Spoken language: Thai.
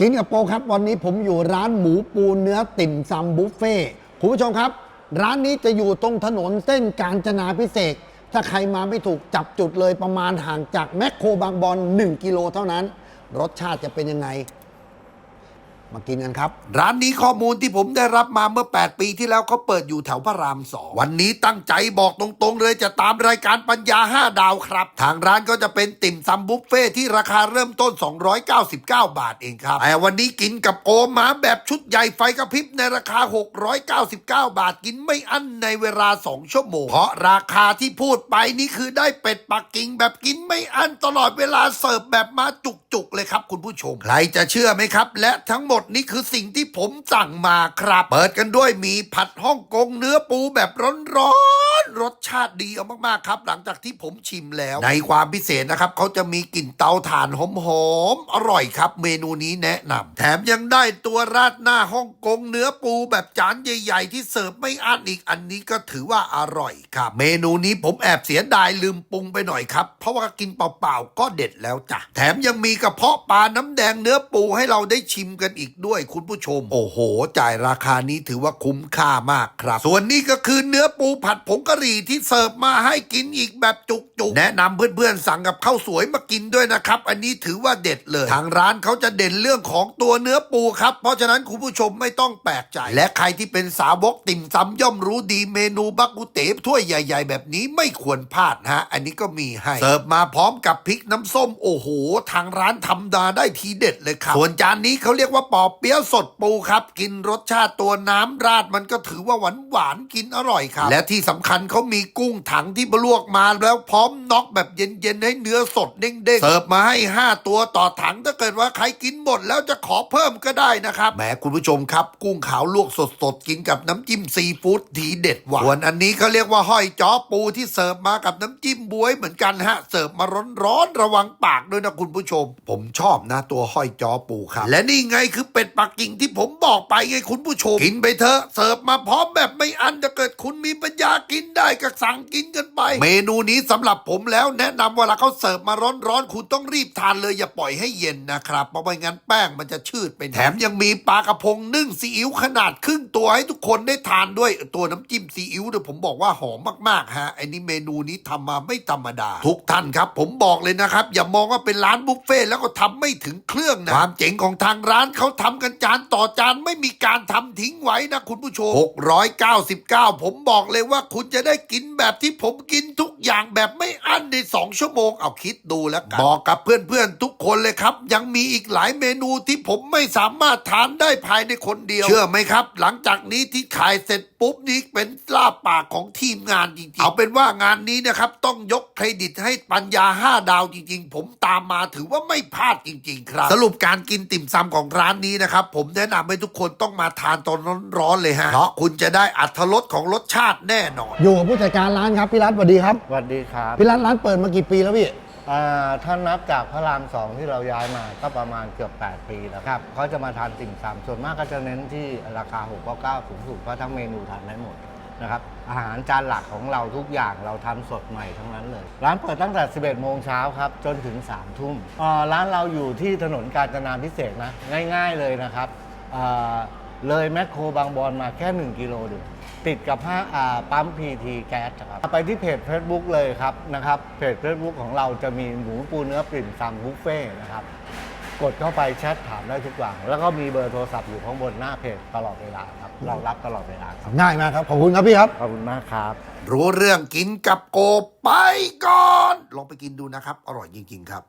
กินกับโปครับวันนี้ผมอยู่ร้านหมูปูเนื้อติ่มซำบุฟเฟ่คุณผู้ชมครับ ร้านนี้จะอยู่ตรงถนนเส้นกาญจนาพิเศษถ้าใครมาไม่ถูกจับจุดเลยประมาณห่างจากแมคโครบางบอน1กิโลเท่านั้น รสชาติจะเป็นยังไง มากินกันครับ ร้านนี้ข้อมูลที่ผมได้รับมาเมื่อ 8 ปีที่แล้วเขาเปิดอยู่แถวพระรามสองวันนี้ตั้งใจบอกตรงๆ เลยจะตามรายการปัญญา 5 ดาวครับ ทางร้านก็จะเป็นติ่มซำบุฟเฟ่ที่ราคาเริ่มต้น 299 บาทเองครับแต่วันนี้กินกับโอมาแบบชุดใหญ่ไฟกระพริบในราคา 699 บาทกินไม่อั้นในเวลา 2 ชั่วโมง เพราะราคาที่พูดไปนี่คือได้เป็ดปักกิ่งแบบกินไม่อั้นตลอดเวลาเสิร์ฟแบบมาจุกๆเลยครับคุณผู้ชมใครจะเชื่อไหมครับ และทั้งหมดนี่คือสิ่งที่ผมสั่งมาครับ เปิดกันด้วยมีผัดฮ่องกงเนื้อปูแบบร้อนๆ รสชาติดีเอามากๆครับ หลังจากที่ผมชิมแล้ว ในความพิเศษนะครับเขาจะมีกลิ่นเตาถ่านหอมๆอร่อยครับ เมนูนี้แนะนำแถมยังได้ตัวราดหน้าฮ่องกงเนื้อปูแบบจานใหญ่ ๆ ที่เสิร์ฟไม่อั้นอีกอันนี้ก็ถือว่าอร่อยครับ เมนูนี้ผมแอบเสียดายลืมปรุงไปหน่อยครับ เพราะว่ากินเปล่าๆก็เด็ดแล้วจ้ะแถมยังมีกระเพาะปลาน้ำแดงเนื้อปูให้เราได้ชิมกันอีกด้วยคุณผู้ชม โอ้โห จ่ายราคานี้ถือว่าคุ้มค่ามากครับ ส่วนนี้ก็คือเนื้อปูผัดผงกะหรี่ที่เสิร์ฟมาให้กินอีกแบบจุกๆ แนะนำเพื่อนๆสั่งกับข้าวสวยมากินด้วยนะครับ อันนี้ถือว่าเด็ดเลย ทางร้านเขาจะเด่นเรื่องของตัวเนื้อปูครับ เพราะฉะนั้นคุณผู้ชมไม่ต้องแปลกใจ และใครที่เป็นสาวกติ่มซำย่อมรู้ดีเมนูบักกุเตถ้วยใหญ่ๆ แบบนี้ไม่ควรพลาดฮะ อันนี้ก็มีให้ เสิร์ฟมาพร้อมกับพริกน้ำส้มโอ้โห ทางร้านทำดาได้ทีเด็ดเลยครับ ส่วนจานนี้เขาเรียกว่าปอเปี๊ยะสดปูครับ กินรสชาติตัวน้ำราดมันก็ถือว่าหวานหวานๆกินอร่อยครับ และที่สำคัญเขามีกุ้งถังที่ลวกมาแล้วพร้อมน็อกแบบเย็นๆให้เนื้อสดเด้งๆเสิร์ฟมาให้ 5 ตัวต่อถังถ้าเกิดว่าใครกินหมดแล้วจะขอเพิ่มก็ได้นะครับแหมคุณผู้ชมครับ กุ้งขาวลวกสดๆกินกับน้ำจิ้มซีฟู้ดทีเด็ดหวานส่วนอันนี้เขาเรียกว่าห้อยจ้อปูที่เสิร์ฟมากับน้ำจิ้มบวยเหมือนกันฮะเสิร์ฟมาร้อนๆระวังปากด้วยนะคุณผู้ชม ผมชอบนะตัวห้อยจ้อปูครับและนี่ไงคือเป็ดปักกิ่งที่ผมบอกไปไงคุณผู้ชมกินไปเถอะเสิร์ฟมาพร้อมแบบไม่อันถ้าเกิดคุณมีปัญญากินได้ก็สั่งกินกันไป เมนูนี้สำหรับผมแล้วแนะนำเวลาเขาเสิร์ฟมาร้อนๆคุณต้องรีบทานเลยอย่าปล่อยให้เย็นนะครับเพราะไม่งั้นแป้งมันจะชืดไปแถมยังมีปลากระพงนึ่งซีอิ๊วขนาดครึ่งตัวให้ทุกคนได้ทานด้วยตัวน้ำจิ้มซีอิ๊วเนี่ยผมบอกว่าหอมมากๆฮะไอ้นี่เมนูนี้ทำมาไม่ธรรมดา ทุกท่านครับผมบอกเลยนะครับ อย่ามองว่าเป็นร้านบุฟเฟ่ต์แล้วก็ทำไม่ถึงเครื่องนะความเจ๋งของทางร้านเขาทำกันจานต่อจานไม่มีการทำทิ้งไว้นะคุณผู้ชม699 ผมบอกเลยว่าคุณจะได้กินแบบที่ผมกินทุกอย่างแบบไม่อั้นใน2ชั่วโมงเอาคิดดูแล้วกันบอกกับเพื่อนๆทุกคนเลยครับ ยังมีอีกหลายเมนูที่ผมไม่สามารถทานได้ภายในคนเดียว เชื่อไหมครับ หลังจากนี้ที่ขายเสร็จปุ๊บนี่เป็นลาบปากของทีมงานจริงๆเอาเป็นว่างานนี้นะครับ ต้องยกเครดิตให้ปัญญา5ดาวจริง ๆ ผมตามมาถือว่าไม่พลาดจริง ๆ ครับ สรุปการกินติ่มซำของร้านนี้นะครับ ผมแนะนำให้ทุกคนต้องมาทานตอนร้อนๆเลยฮะเพราะคุณจะได้อัตรสของรสชาติแน่นอนอยู่กับผู้จัดการร้านครับพี่รัฐสวัสดีครับสวัสดีครับพี่รัฐร้านเปิดมากี่ปีแล้วพี่อ่าถ้านับจากพระรามสองที่เราย้ายมาก็ประมาณเกือบ 8 ปีแล้วครับเขาจะมาทานติ่มซำส่วนมากก็จะเน้นที่ราคา699สูงสุดเพราะทั้งเมนูทานได้หมดนะครับอาหารจานหลักของเราทุกอย่างเราทำสดใหม่ทั้งนั้นเลย ร้านเปิดตั้งแต่ 11 โมงเช้าครับ จนถึง 3 ทุ่มอ่าร้านเราอยู่ที่ถนนกาญจนาพิเศษกนะ ง่ายๆเลยนะครับอ่า เลยแมคโครบางบอนมาแค่ 1 กิโลเดียวติดกับห้าอ่าปั๊มพีทีแก๊สครับไปที่เพจ Facebook เลยครับนะครับเพจ Facebook ของเราจะมีหมูปูเนื้อปริ่มซำบุฟเฟ่ต์นะครับกดเข้าไปแชทถามได้ทุกอย่าง แล้วก็มีเบอร์โทรศัพท์อยู่ข้างบนหน้าเพจตลอดเวลาครับเรารับตลอดเวลาครับง่ายมากครับ ขอบคุณครับพี่ครับ ขอบคุณมากครับ รู้เรื่องกินกับโกไปก่อน ลองไปกินดูนะครับ อร่อยจริง ๆ ครับ